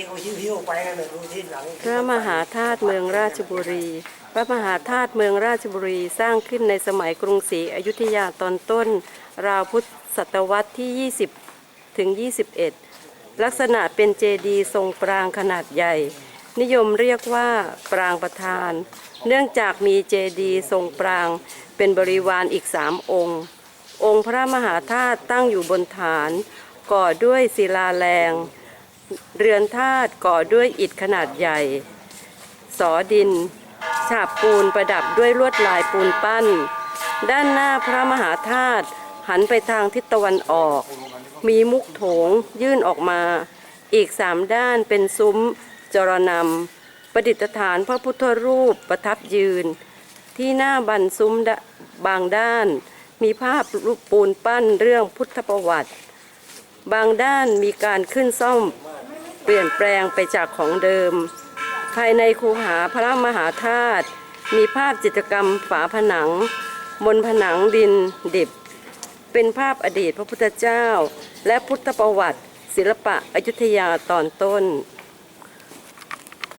ที่เขาหิ้วๆไปกันเลยดูที่หลังพระมหาธาตุเมืองราชบุรี พระมหาธาตุเมืองราชบุรีสร้างขึ้นในสมัยกรุงศรีอยุธยาตอนต้น ราวพุทธศตวรรษที่ 20 ถึง 21 ลักษณะเป็นเจดีย์ทรงปรางขนาดใหญ่ นิยมเรียกว่าปรางประธาน เนื่องจากมีเจดีย์ทรงปรางเป็นบริวารอีกสามองค์ องค์พระมหาธาตุตั้งอยู่บนฐาน ก่อด้วยศิลาแรง เรือนธาตุก่อด้วยอิฐขนาดใหญ่ สอดิน ฉาบปูนประดับด้วยลวดลายปูนปั้น ด้านหน้าพระมหาธาตุหันไปทางทิศตะวันออก มีมุกโถงยื่นออกมา อีกสามด้านเป็นซุ้มจรนำประดิษฐานพระพุทธรูปประทับยืน ที่หน้าบันซุ้มดะบางด้าน มีภาพรูปปูนปั้นเรื่องพุทธประวัติ บางด้านมีการขึ้นซ่อม ปลี่ยนแปลงไปจากของเดิม ภายในคูหาพระมหาธาตุมีภาพจิตรกรรมฝาผนัง บนผนังดินดิบ เป็นภาพอดีตพระพุทธเจ้า และพุทธประวัติ ศิลปะอยุธยาตอนต้น